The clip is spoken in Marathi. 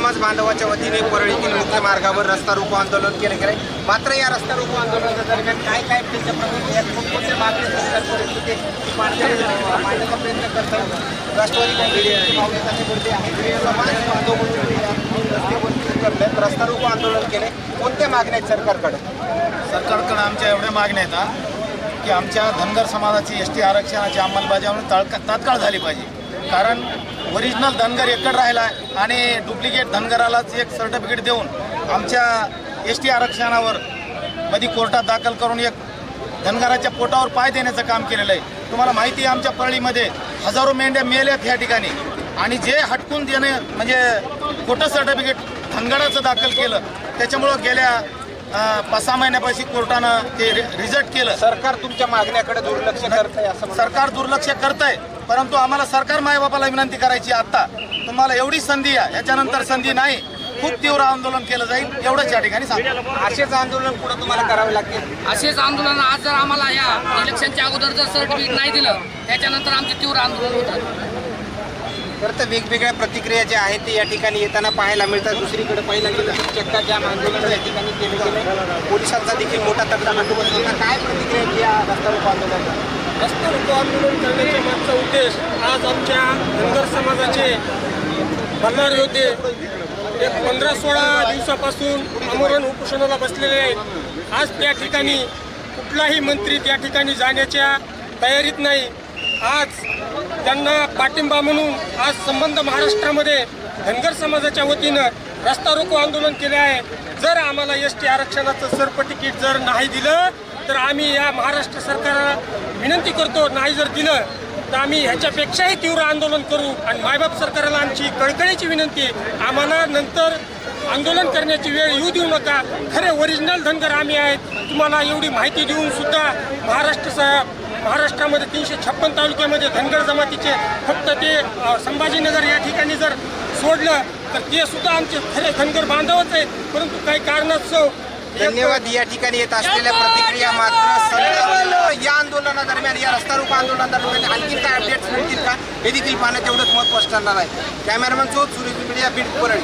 समाज बांधवाच्या वतीने परळीतील मुख्य मार्गावर रस्ता रोको आंदोलन केले गेले मात्र या रस्ता रोको आंदोलनाच्या दरम्यान काय काय त्यांच्या प्रमुख कोणकोणते मागणी मांडण्याचा प्रयत्न करतात राष्ट्रवादी काँग्रेसचे आहेत. समाज बांधव म्हणून रस्ता रोको आंदोलन केले कोणत्या मागण्या आहेत सरकारकडे? सरकारकडे आमच्या एवढ्या मागण्या आहेत की आमच्या धनगर समाजाची एस टी आरक्षणाची अंमलबजावणी ताळका तात्काळ झाली पाहिजे. कारण ओरिजिनल धनगर एकड राहिला आहे. आणि डुप्लिकेट धनगरालाच एक सर्टिफिकेट देऊन आमच्या एस टी आरक्षणावर मध्ये कोर्टात दाखल करून एक धनगराच्या पोटावर पाय देण्याचं काम केलेलं आहे. तुम्हाला माहिती आहे आमच्या परळीमध्ये हजारो मेंढ्या मेल्यात या ठिकाणी. आणि जे हटकून देणे म्हणजे खोटं सर्टिफिकेट धनगराचं दाखल केलं त्याच्यामुळं गेल्या पाच सहा महिन्यापाशी कोर्टानं ते रिजेक्ट केलं. सरकार तुमच्या मागण्याकडे दुर्लक्ष करत आहे असं. सरकार दुर्लक्ष करत आहे परंतु आम्हाला सरकार मायबापाला विनंती करायची आत्ता. तुम्हाला एवढी संधी आहे याच्यानंतर संधी नाही खूप तीव्र आंदोलन केलं जाईल एवढंच या ठिकाणी सांगतो. असेच आंदोलन पुढे तुम्हाला करावे लागतील? असेच आंदोलन आज जर आम्हाला या इलेक्शनच्या अगोदर जर सर्टिफिकेट नाही दिलं त्याच्यानंतर आमचे तीव्र आंदोलन होतं. तर तर वेगवेगळ्या प्रतिक्रिया ज्या आहेत ते या ठिकाणी येताना पाहायला मिळतात. दुसरीकडे पाहायला गेलं तर चक्का जाम आंदोलन या ठिकाणी केले गेले पोलिसांचा देखील मोठा तगडा बंदोबस्त होता काय प्रतिक्रिया या रस्ता रोको रस्ता रोको आंदोलन करण्याचा मागचा आज आमच्या धनगर समाजाचे भरणार होते एक पंधरा सोळा दिवसापासून आमरण उपोषणाला बसलेले आहेत. आज त्या ठिकाणी कुठलाही मंत्री त्या ठिकाणी जाण्याच्या तयारीत नाही. आज त्यांना पाठिंबा म्हणून आज संबंध महाराष्ट्रामध्ये धनगर समाजाच्या वतीनं रस्ता रोको आंदोलन केले आहे. जर आम्हाला एस टी आरक्षणाचं सर्प तिकीट जर नाही दिलं तर आम्ही या महाराष्ट्र सरकारला विनंती करतो नाही जर दिलं तर आम्ही ह्याच्यापेक्षाही तीव्र आंदोलन करू आणि मायबाप सरकारला आमची कळकळीची विनंती आहे. आम्हाला नंतर आंदोलन करण्याची वेळ येऊ देऊ नका. खरे ओरिजिनल धनगर आम्ही आहेत. तुम्हाला एवढी माहिती देऊन सुद्धा महाराष्ट्र महाराष्ट्रामध्ये तीनशे छप्पन तालुक्यामध्ये धनगर जमातीचे फक्त ते संभाजीनगर या ठिकाणी जर सोडलं तर ते सुद्धा आमचे खरे धनगर बांधवच आहेत. परंतु काही कारणास्तव धन्यवाद. या ठिकाणी येत असलेल्या प्रतिक्रिया मात्र आंदोलनादरम्यान या रस्ता रोको आंदोलनादरम्यान आणखी काय अपडेट्स मिळतील का? हे देखील पाहण्यात एवढंच महत्त्व असणार आहे. कॅमेरामॅन चोच सुरेश मीडिया बीड परळी.